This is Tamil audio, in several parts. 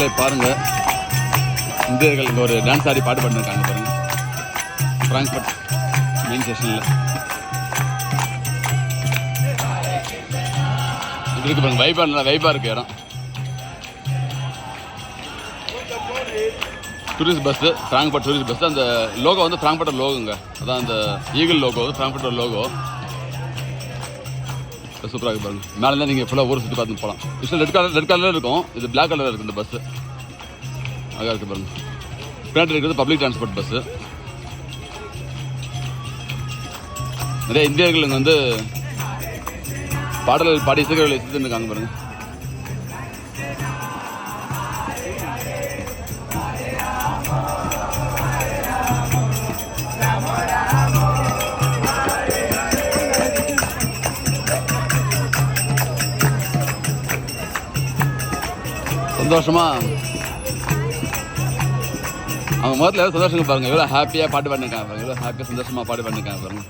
மக்களே பாருங்கள் இந்தியர்கள் இங்கே ஒரு டான்ஸ் ஆடி பாட்டு பண்ணிருக்காங்க பாருங்க. ஃப்ராங்க்ஃபர்ட் மெயின் ஸ்டேஷனில் இது இருக்கு பாருங்க வைபா நல்லா வைபாக இருக்கு இடம். Tourist bus Frankfurt tourist bus அந்த லோகோ வந்து ஃப்ராங்க்ஃபர்ட் லோகோங்க அதான் அந்த ஈகிள் லோகோ ஃப்ராங்க்ஃபர்ட் லோகோ சூப்பராக இருக்கு பாருங்க. மேலே தான் நீங்கள் ஃபுல்லாக ஊர் சுற்றி பார்த்து போகலாம் இஷ்டம் ரெட் கலர் ரெட் கலரில் இருக்கும். இது பிளாக் கலரில் இருக்குது இந்த பஸ்ஸு அழகாக இருக்குது பாருங்க. பின்னாடி இருக்கிறது பப்ளிக் டிரான்ஸ்போர்ட் பஸ்ஸு நிறைய இந்தியர்கள் இங்கே வந்து பாடல்கள் பாடி இசைகளை இசைத்துன்னு இருக்காங்க பாருங்கள் சந்தோஷமா? அவங்க முதல்ல எவ்வளோ சந்தோஷங்க பாருங்க. எவ்வளோ ஹாப்பியாக பாட்டு பண்ணிருக்காங்க பாருங்க. எவ்வளோ ஹாப்பியாக சந்தோஷமாக பாட்டு பண்ணிருக்காங்க பாருங்க.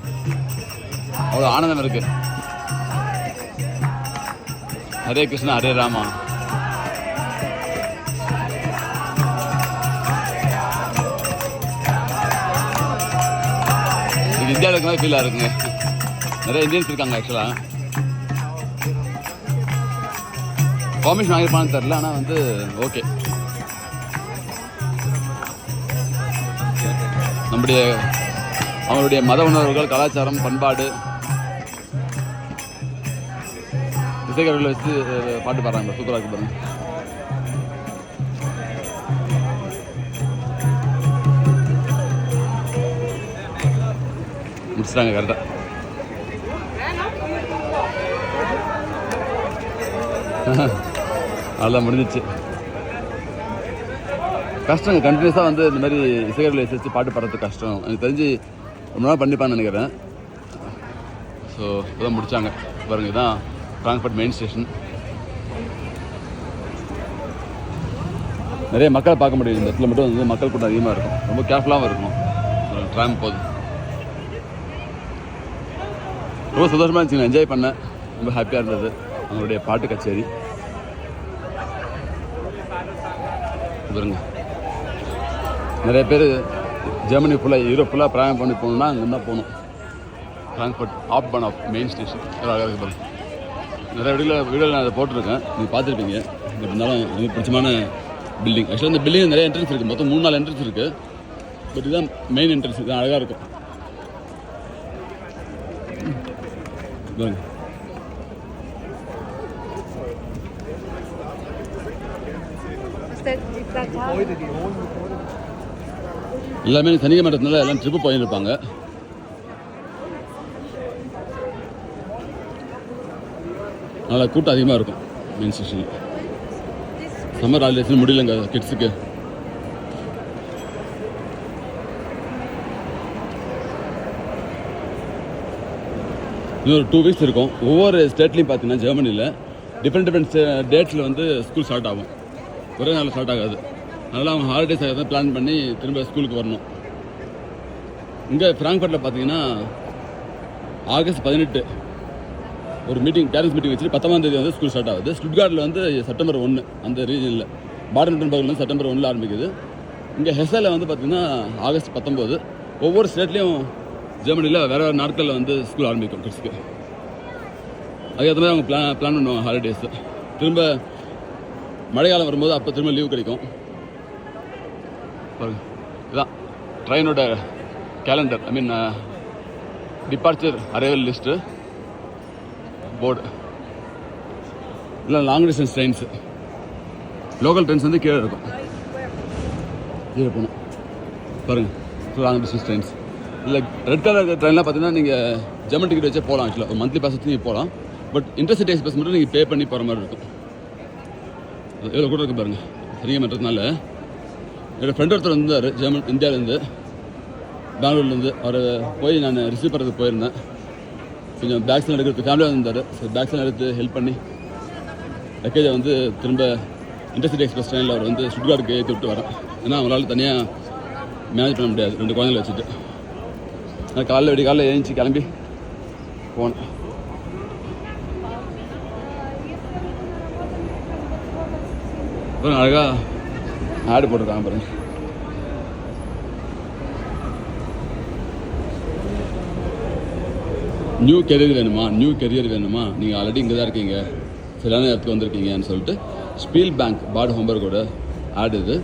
அவ்வளோ ஆனந்தம் இருக்கு. ஹரே கிருஷ்ணா ஹரே ராமா. இது இந்தியாவில் இருக்கிற மாதிரி ஃபீலாக இருக்குங்க. நிறைய இந்தியன்ஸ் இருக்காங்க ஆக்சுவலாக பர்மிஷன் வாங்கியிருப்பான்னு தெரில ஆனால் வந்து ஓகே நம்முடைய அவங்களுடைய மத உணர்வுகள் கலாச்சாரம் பண்பாடு இசைக்கருவிகளை வச்சு பாட்டு பாடுறாங்க. சூப்பராக இருக்கு பாருங்க. முடிச்சிட்டாங்க கரெக்டாக அதெல்லாம் முடிஞ்சிச்சு. கஷ்டம் கண்டினியூஸாக வந்து இந்த மாதிரி இசைகளை வச்சு பாட்டு பாடுறது கஷ்டம். எனக்கு தெரிஞ்சு ரொம்ப நாள் பண்ணிப்பான்னு நினைக்கிறேன். ஸோ இப்போதான் முடித்தாங்க பாருங்க இதுதான் ஃப்ராங்க்ஃபர்ட் மெயின் ஸ்டேஷன் நிறைய மக்களை பார்க்க முடியும் இந்த இடத்துல மட்டும் வந்து மக்கள் கூட்டம் அதிகமாக இருக்கும். ரொம்ப கேர்ஃபுல்லாகவும் இருக்கும் ட்ராம் போகுது ரொம்ப சந்தோஷமாக இருந்துச்சு. என்ஜாய் பண்ணேன். ரொம்ப ஹாப்பியாக இருந்தது. அவங்களுடைய பாட்டு கச்சேரி. பாருங்க. நிறைய பேர் ஜெர்மனி ஃபுல்லாக யூரோப் ஃபுல்லாக பிரயாணம் பண்ணி போகணுன்னா அங்கே தான் போகணும். Frankfurt app bun of main station அழகாக இருக்கு பாருங்க. நிறைய வீடியோ வீடியோவில் நான் அதை போட்டிருக்கேன். நீங்கள் பார்த்துருப்பீங்க. பட் இருந்தாலும் எனக்கு பிடிச்சமான பில்டிங் ஆக்சுவலாக இந்த பில்டிங் நிறைய என்ட்ரன்ஸ் இருக்குது மொத்தம் மூணு நாலு என்ட்ரன்ஸ் இருக்குது பட் இதுதான் மெயின் என்ட்ரன்ஸ் இது அழகாக இருக்கும். பாருங்கள் எல்லாமே சனிக்கிழமை மன்றத்தினால எல்லாம் ட்ரிப்பு போயிருப்பாங்க. நல்லா கூட்டம் அதிகமாக இருக்கும் மெயின் ஸ்டேஷனில் சம்மர் ஹாலிடேஸ் முடியலங்க கிட்ஸுக்கு இன்னொரு டூ வீக்ஸ் இருக்கும். ஒவ்வொரு ஸ்டேட்லையும் பார்த்தீங்கன்னா ஜெர்மனியில் டிஃப்ரெண்ட் டிஃப்ரெண்ட் டேட்ஸில் வந்து ஸ்கூல் ஸ்டார்ட் ஆகும். ஒரே நாள் ஸ்டார்ட் ஆகாது. அதனால் அவங்க ஹாலிடேஸ் ஆகிறத பிளான் பண்ணி திரும்ப ஸ்கூலுக்கு வரணும். இங்கே ஃப்ராங்க்ஃபர்ட்டில் பார்த்தீங்கன்னா ஆகஸ்ட் பதினெட்டு ஒரு மீட்டிங் பேரண்ட்ஸ் மீட்டிங் வச்சுட்டு பத்தாம் தேதி வந்து ஸ்கூல் ஸ்டார்ட் ஆகுது. ஸ்டுட்கார்டில் வந்து செப்டம்பர் ஒன்று அந்த ரீஜனில் பாடன் வந்து செப்டம்பர் ஒன்றில் ஆரம்பிக்குது. இங்கே ஹெசலில் வந்து பார்த்திங்கன்னா ஆகஸ்ட் பத்தொம்போது ஒவ்வொரு ஸ்டேட்லேயும் ஜெர்மனியில் வேறு வேறு நாட்களில் வந்து ஸ்கூல் ஆரம்பிக்கும் கிட்ஸ்க்கு அதுக்கேற்ற மாதிரி அவங்க பிளான் பிளான் பண்ணுவாங்க ஹாலிடேஸு திரும்ப மழைக்காலம் வரும்போது அப்போ திரும்ப லீவ் கிடைக்கும். பாருங்க. இதுதான் ட்ரெயினோட calendar I mean departure arrival list board இல்லை long distance trains local trains வந்து கீழே இருக்கும். கீழே போகணும். பாருங்கள் லாங் டிஸ்டன்ஸ் ட்ரெயின்ஸ் இல்லை ரெட் கலர் ட்ரெயின்லாம் பார்த்தீங்கன்னா நீங்கள் ஜெர்மன் டிக்கெட் வச்சே போகலாம் ஆக்சுவலாக மந்த்லி பாஸ் வச்சு நீங்கள் போகலாம். பட் இன்டர்சிட்டி எக்ஸ்பிரஸ் மட்டும் நீங்கள் பே பண்ணி போகிற மாதிரி இருக்கும். எவ்வளோ கூட இருக்குது பாருங்கள் சரிங்க பண்ணுறதுனால என்னோடய ஃப்ரெண்ட் ஒருத்தர் வந்தார் ஜெர்மன் இந்தியாவிலேருந்து. பெங்களூர்லேருந்து. அவர் போய் நான் ரிசீவ் பண்ணுறதுக்கு போயிருந்தேன். கொஞ்சம் பேக்ஸ்லாம் எடுக்கிறது ஃபேமிலியாக வந்தார் ஸோ பேக்ஸ்லாம் எடுத்து ஹெல்ப் பண்ணி லக்கேஜை வந்து திரும்ப இன்டர்சிட்டி எக்ஸ்பிரஸ் ட்ரெயினில் அவர் வந்து சுட்கார்டுக்கு ஏற்றி விட்டு வரேன். ஏன்னா அவங்களால தனியாக மேனேஜ் பண்ண முடியாது. ரெண்டு குழந்தைங்களை வச்சுட்டு. நான் காலைல வெடி காலைல ஏஞ்சி கிளம்பி போனேன். அப்புறம் அழகாக ஆடு போட்டிருக்காங்க பாருங்க. நியூ கெரியர் வேணுமா? நியூ கெரியர் வேணுமா? நீங்கள் ஆல்ரெடி இங்கே தான் இருக்கீங்க. சரியான இடத்துக்கு வந்திருக்கீங்கன்னு சொல்லிட்டு ஸ்பீல் பேங்க் பாட் ஹோம்பர்கோட ஆடு இது.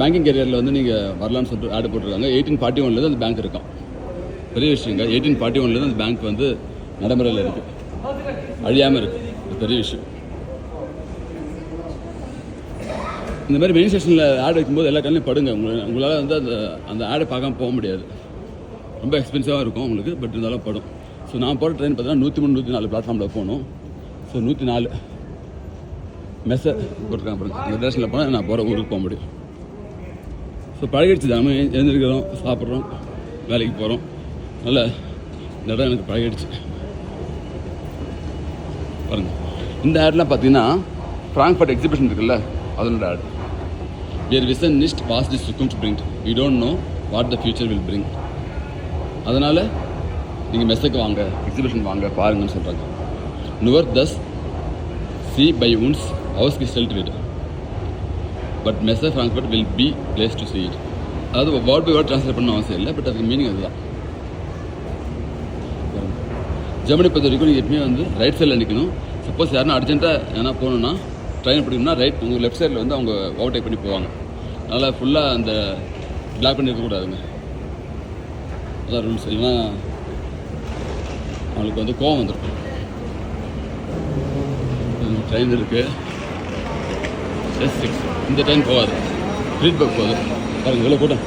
பேங்கிங் கெரியரில் வந்து நீங்கள் வரலான்னு சொல்லிட்டு ஆடு போட்டிருக்காங்க. எயிட்டீன் ஃபார்ட்டி ஒன்லேருந்து அந்த பேங்க் இருக்கும். பெரிய விஷயங்க. எயிட்டீன் ஃபார்ட்டி ஒன்லேருந்து அந்த பேங்க் வந்து நடைமுறையில் இருக்குது அழியாமல் இருக்குது பெரிய விஷயம். இந்த மாதிரி மெயின் ஸ்டேஷனில் ஆடு வைக்கும்போது எல்லா கண்ணையும் படுங்க. உங்களை உங்களால் வந்து அந்த அந்த ஆடை பார்க்காம போக முடியாது. ரொம்ப எக்ஸ்பென்சிவாக இருக்கும் உங்களுக்கு பட் இருந்தாலும் படும். ஸோ நான் போகிற ட்ரெயின் பார்த்தீங்கன்னா நூற்றி மூணு நூற்றி நாலு பிளாட்ஃபார்மில் போகணும். ஸோ நூற்றி நாலு மெஸ்ஸை கொடுத்துருக்காங்க பாருங்க. அந்த டேஷனில் போனால் நான் போகிற ஊருக்கு போக முடியும். ஸோ பழகிடுச்சு தானே எழுந்திருக்கிறோம் சாப்பிட்றோம் வேலைக்கு போகிறோம் நல்ல இந்த இடம் எனக்கு பழகிடுச்சு. பாருங்கள் இந்த ஆட்லாம் பார்த்தீங்கன்னா ஃப்ராங்க்ஃபர்ட் எக்ஸிபிஷன் இருக்குல்ல அதனோட add wear vision நிஸ்ட் past the சுக்கும் to we don't know what the future will bring அதனால் நீங்கள் மெஸ்ஸுக்கு வாங்க எக்ஸிபிஷன் வாங்க பாருங்கன்னு சொல்கிறாங்க நுவர் தஸ் சி பை உன்ஸ் ஹவுஸ் கி celled with but Messe Frankfurt will be place to see it அதாவது வேர்ட் பை வேர்ட் ட்ரான்ஸ்லேட் பண்ண அவசியம் இல்லை பட் அதுக்கு மீனிங் அதுதான். ஜெர்மனி பொறுத்த வரைக்கும் நீங்கள் எப்பவுமே வந்து ரைட் சைடில் நிற்கணும் சப்போஸ் யாருன்னா அர்ஜென்ட்டாக ஏன்னா போகணுன்னா ட்ரெயின் பிடிக்கணும்னா ரைட் உங்கள் லெஃப்ட் சைடில் வந்து அவங்க ஓவர்டேக் பண்ணி போவாங்க. அதனால் ஃபுல்லாக அந்த பிளாக் பண்ணி இருக்கக்கூடாதுங்க அதான் ரூல்ஸ் இல்லைன்னா அவங்களுக்கு வந்து கோவம் வந்துடும் ட்ரெயின் இருக்குது எஸ் சிக்ஸ் இந்த ட்ரெயின் போகாது. ஃபீட்பேக் போகுது. பாருங்கள் இவ்வளோ கூட்டம்.